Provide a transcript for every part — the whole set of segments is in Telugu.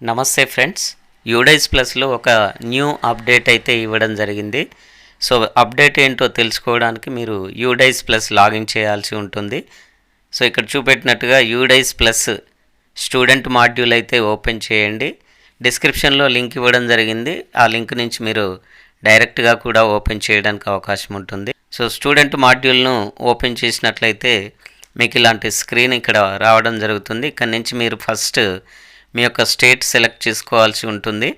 నమస్తే ఫ్రెండ్స్. యూడైస్ ప్లస్లో ఒక న్యూ అప్డేట్ అయితే ఇవ్వడం జరిగింది. సో అప్డేట్ ఏంటో తెలుసుకోవడానికి మీరు యూడైస్ ప్లస్ లాగిన్ చేయాల్సి ఉంటుంది. సో ఇక్కడ చూపెట్టినట్టుగా యూడైస్ ప్లస్ స్టూడెంట్ మాడ్యూల్ అయితే ఓపెన్ చేయండి. డిస్క్రిప్షన్లో లింక్ ఇవ్వడం జరిగింది. ఆ లింక్ నుంచి మీరు డైరెక్ట్గా కూడా ఓపెన్ చేయడానికి అవకాశం ఉంటుంది. సో స్టూడెంట్ మాడ్యూల్ను ఓపెన్ చేసినట్లయితే మీకు ఇలాంటి స్క్రీన్ ఇక్కడ రావడం జరుగుతుంది. ఇక్కడ నుంచి మీరు ఫస్ట్ మీ యొక్క స్టేట్ సెలెక్ట్ చేసుకోవాల్సి ఉంటుంది.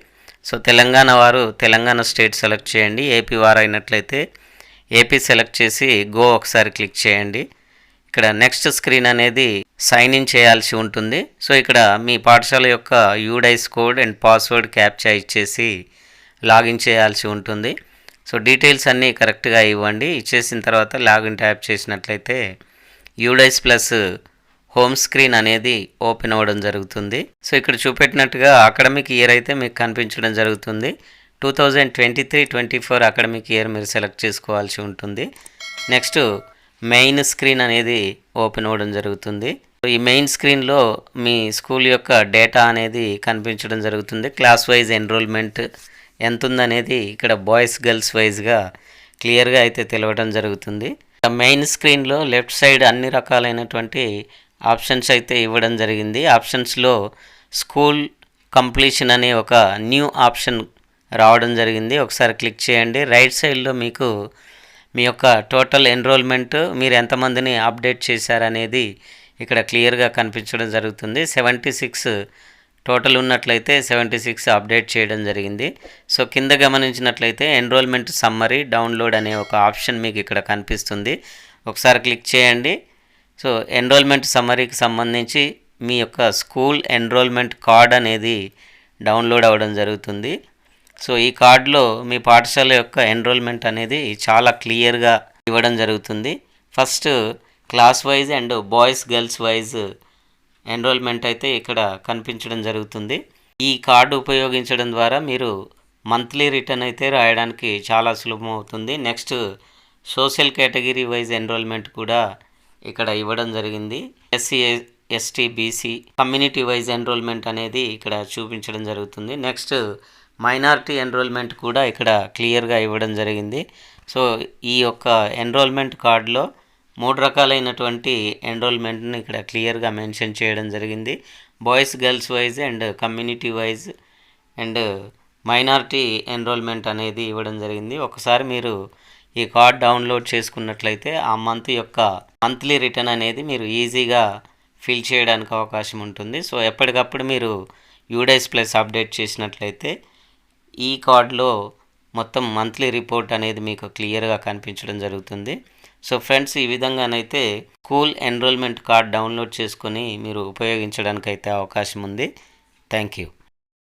సో తెలంగాణ వారు తెలంగాణ స్టేట్ సెలెక్ట్ చేయండి. ఏపీ వారు అయినట్లయితే ఏపీ సెలెక్ట్ చేసి గో ఒకసారి క్లిక్ చేయండి. ఇక్కడ నెక్స్ట్ స్క్రీన్ అనేది సైన్ ఇన్ చేయాల్సి ఉంటుంది. సో ఇక్కడ మీ పాఠశాల యొక్క UDISE code and password captcha ఇచ్చేసి లాగిన్ చేయాల్సి ఉంటుంది. సో డీటెయిల్స్ అన్నీ కరెక్ట్గా ఇవ్వండి. ఇచ్చేసిన తర్వాత లాగిన్ ట్యాప్ చేసినట్లయితే యూడైస్ ప్లస్ హోమ్ స్క్రీన్ అనేది ఓపెన్ అవ్వడం జరుగుతుంది. సో ఇక్కడ చూపెట్టినట్టుగా అకాడమిక్ ఇయర్ అయితే మీకు కనిపించడం జరుగుతుంది. Two thousand twenty three twenty four academic year మీరు సెలెక్ట్ చేసుకోవాల్సి ఉంటుంది. నెక్స్ట్ మెయిన్ స్క్రీన్ అనేది ఓపెన్ అవ్వడం జరుగుతుంది. ఈ మెయిన్ స్క్రీన్లో మీ స్కూల్ యొక్క డేటా అనేది కనిపించడం జరుగుతుంది. క్లాస్ వైజ్ ఎన్రోల్మెంట్ ఎంత ఉందనేది ఇక్కడ బాయ్స్ గర్ల్స్ వైజ్గా క్లియర్గా అయితే తెలవడం జరుగుతుంది. మెయిన్ స్క్రీన్లో లెఫ్ట్ సైడ్ అన్ని రకాలైనటువంటి ఆప్షన్స్ అయితే ఇవ్వడం జరిగింది. ఆప్షన్స్లో స్కూల్ కంప్లీషన్ అనే ఒక న్యూ ఆప్షన్ రావడం జరిగింది. ఒకసారి క్లిక్ చేయండి. రైట్ సైడ్లో మీకు మీ యొక్క టోటల్ ఎన్రోల్మెంట్ మీరు ఎంతమందిని అప్డేట్ చేశారనేది ఇక్కడ క్లియర్గా కనిపించడం జరుగుతుంది. సెవెంటీ సిక్స్ టోటల్ ఉన్నట్లయితే సెవెంటీ సిక్స్ అప్డేట్ చేయడం జరిగింది. సో కింద గమనించినట్లయితే ఎన్రోల్మెంట్ సమ్మరీ డౌన్లోడ్ అనే ఒక ఆప్షన్ మీకు ఇక్కడ కనిపిస్తుంది. ఒకసారి క్లిక్ చేయండి. సో ఎన్రోల్మెంట్ సమ్మరీకి సంబంధించి మీ యొక్క స్కూల్ ఎన్రోల్మెంట్ కార్డ్ అనేది డౌన్లోడ్ అవ్వడం జరుగుతుంది. సో ఈ కార్డులో మీ పాఠశాల యొక్క ఎన్రోల్మెంట్ అనేది చాలా క్లియర్గా ఇవ్వడం జరుగుతుంది. First class wise and boys girls wise enrolment అయితే ఇక్కడ కనిపించడం జరుగుతుంది. ఈ కార్డు ఉపయోగించడం ద్వారా మీరు మంత్లీ రిటర్న్ అయితే రాయడానికి చాలా సులభం అవుతుంది next social category wise enrolment కూడా ఇక్కడ ఇవ్వడం జరిగింది. SC ST BC community wise enrolment అనేది ఇక్కడ చూపించడం జరుగుతుంది. నెక్స్ట్ మైనారిటీ ఎన్రోల్మెంట్ కూడా ఇక్కడ క్లియర్గా ఇవ్వడం జరిగింది. సో ఈ యొక్క ఎన్రోల్మెంట్ కార్డులో మూడు రకాలైనటువంటి ఎన్రోల్మెంట్ని ఇక్కడ క్లియర్గా మెన్షన్ చేయడం జరిగింది. Boys girls wise and community wise and minority enrolment అనేది ఇవ్వడం జరిగింది. ఒకసారి మీరు ఈ కార్డ్ డౌన్లోడ్ చేసుకున్నట్లయితే ఆ మంత్ యొక్క మంత్లీ రిటర్న్ అనేది మీరు ఈజీగా ఫిల్ చేయడానికి అవకాశం ఉంటుంది. సో ఎప్పటికప్పుడు మీరు యూడైస్ ప్లస్ అప్డేట్ చేసినట్లయితే ఈ కార్డ్లో మొత్తం మంత్లీ రిపోర్ట్ అనేది మీకు క్లియర్గా కనిపించడం జరుగుతుంది. సో ఫ్రెండ్స్ ఈ విధంగానైతే స్కూల్ ఎన్రోల్మెంట్ కార్డ్ డౌన్లోడ్ చేసుకొని మీరు ఉపయోగించడానికి అయితే అవకాశం ఉంది. Thank you